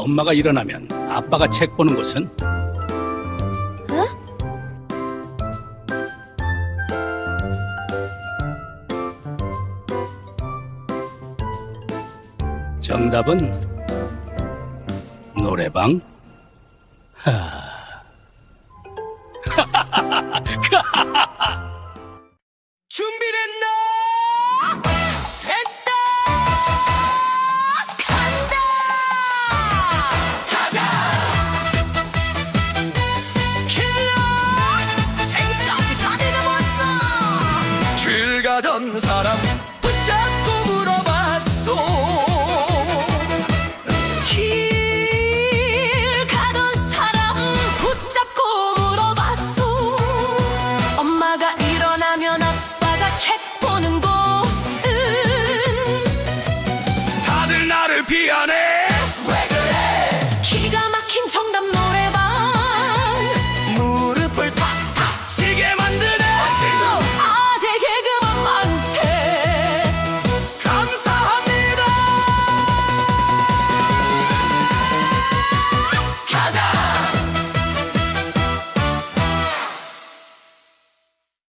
엄마가 일어나면 아빠가 책 보는 곳은? 정답은 노래방? 하. 가던 사람 붙잡고 물어봤소. 길 가던 사람 붙잡고 물어봤소. 엄마가 일어나면 아빠가 책 보는 곳은 다들 나를 피하네.